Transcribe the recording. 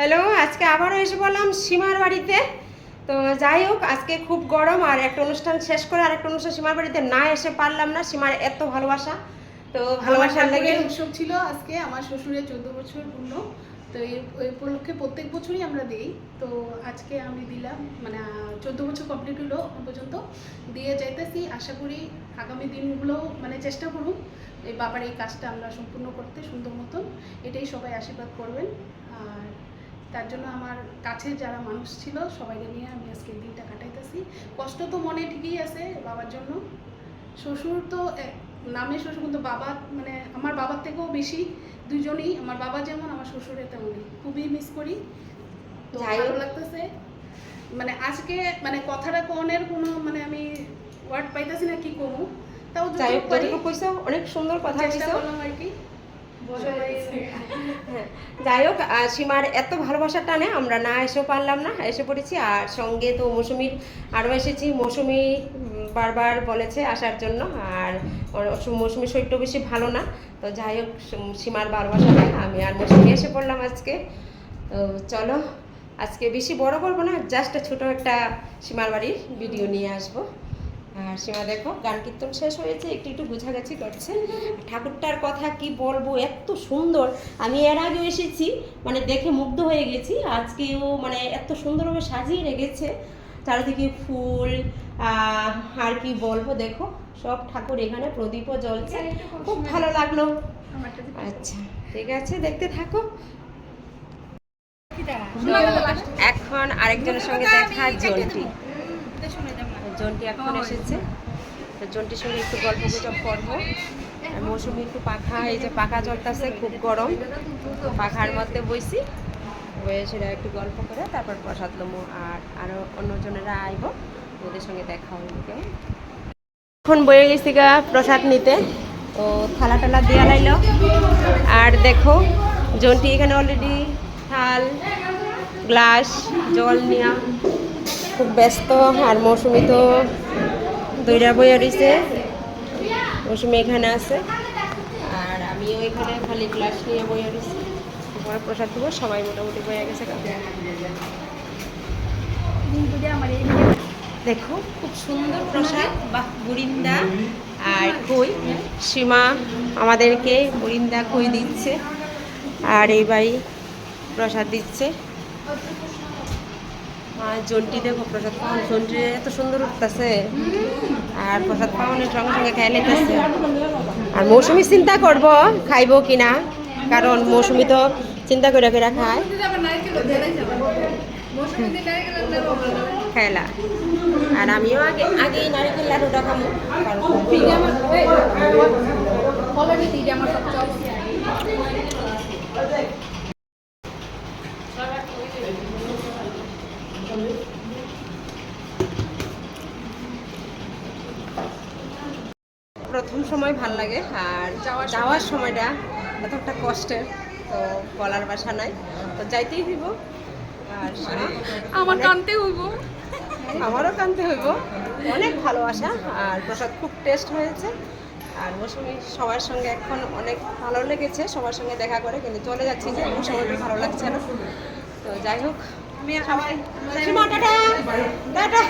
Hello আজকে আবারও এসে বললাম সীমার বাড়িতে। তো যাই হোক আজকে খুব গরম আর একটা অনুষ্ঠান শেষ করে আর একটা অনুষ্ঠান সীমার বাড়িতে না এসে পারলাম না। সীমার এত ভালোবাসা। তো ভালোবাসার লেগে উৎসব ছিল আজকে আমার শ্বশুরের চোদ্দ বছর পূর্ণ। তো এর এই উপলক্ষে প্রত্যেক বছরই আমরা দিই। তো আজকে আমি দিলাম মানে চোদ্দ বছর কমপ্লিট হলো এখন পর্যন্ত। দিয়ে যাইতেছি আশা করি আগামী দিনগুলো মানে চেষ্টা করুন এই বাবার এই কাজটা আমরা সম্পূর্ণ করতে সুন্দর মতন। এটাই সবাই আশীর্বাদ করবেন। আর তার জন্য আমার কাছে যারা মানুষ ছিল সবাইকে নিয়ে আমি আজকে দিনটা কাটাইতেছি। কষ্ট তো মনে ঠিকই আছে বাবার জন্য। শ্বশুর তো নামে শ্বশুর কিন্তু বাবা মানে আমার বাবার থেকেও বেশি দুজনেই আমার বাবা যেমন আমার শ্বশুরের তেমনই। খুবই মিস করি। তো ভালো লাগতেছে। মানে আজকে মানে কথাটা কোনের কোনো মানে আমি ওয়ার্ড পাইতেছি না কি করব। তাও যাই হোক অনেক সুন্দর কথা করলাম আর কি। যাই হোক সীমার এত ভালোবাসার টানে আমরা না এসেও পারলাম না, এসে পড়েছি। আর সঙ্গে তো মৌসুমির, আরও এসেছি। মৌসুমি বারবার বলেছে আসার জন্য। আর মৌসুমির শরীরটা বেশি ভালো না। তো যাই হোক সীম- সীমার ভালোবাসাটা আমি আর মৌসুমি এসে পড়লাম আজকে। তো চলো, আজকে বেশি বড় করব না, জাস্ট ছোট একটা সীমার বাড়ির ভিডিও নিয়ে আসব। আর সীমা দেখো গান কীর্তন শেষ হয়েছে একটু একটু গুছাগাছি করছে। ঠাকুরটার কথা কি বলব এত সুন্দর। আমি এর আগে এসেছি মানে দেখে মুগ্ধ হয়ে গেছি আজকেও মানে এত সুন্দরভাবে সাজিয়ে রেখেছে। চারিদিকে ফুল আহ, আর কি বলব দেখো সব ঠাকুর এখানে প্রদীপও জ্বলছে। খুব ভালো লাগল। আচ্ছা ঠিক আছে দেখতে থাকো। এখন আরেকজনের সঙ্গে দেখা জন্টি জন্টি এখন এসেছে। তো জন্টির সঙ্গে একটু গল্প গুজব করব। আর মৌসুমি একটু পাখা এই যে পাখা চলতেছে খুব গরম। তো পাখার মধ্যে বইছি। বয়ে সেটা একটু গল্প করে তারপর প্রসাদ লমো আর আরও অন্যজনেরা আইব। ওদের সঙ্গে দেখা হইব কেমন? এখন বয়ে গেছি গা প্রসাদ নিতে। তো থালা টালা দিয়া লাইল। আর দেখো জন্টি এখানে অলরেডি থাল গ্লাস জল নেওয়া খুব ব্যস্ত, আর মৌসুমি তো দইরা বইয়া রয়েছে মৌসুমি এখানে আছে। আর আমিও এখানে খালি ক্লাস নিয়ে বইয়া রয়েছি পরে প্রসাদ দেবো, সবাই মোটামুটি বইয়া গেছে দেখো, খুব সুন্দর প্রসাদ। বাহ, বুরিন্দা আর খই। সীমা আমাদেরকে বুরিন্দা খই দিচ্ছে। আর এই বাড়ি প্রসাদ দিচ্ছে। আর জন্টি দেখো, প্রসাদ পাওয়ান জন্টি এত সুন্দর উঠতেছে। আর প্রসাদ পাওয়ানের সঙ্গে সঙ্গে খেয়ে আর মৌসুমি চিন্তা করব খাইব কিনা, কারণ মৌসুমি তো চিন্তা করে করে খায়। খেলা। আর আমিও আগে, আগেই নারিকেল লাডুটা খাব। প্রথম সময় ভালো লাগে আর যাওয়ার সময়টা এতটা কষ্টের তো বলার বাসা নাই। তো যাইতেই হইব। আর আমার কানতে হইব। আমারও কানতে হইব। অনেক ভালোবাসা আর প্রসাদ খুব টেস্ট হয়েছে। আর মৌসুমি সবার সঙ্গে এখন অনেক ভালো লেগেছে। সবার সঙ্গে দেখা করে কিন্তু চলে যাচ্ছি যে সময়টা ভালো লাগছে না। তো যাই হোক সবাই টাটা। টাটা।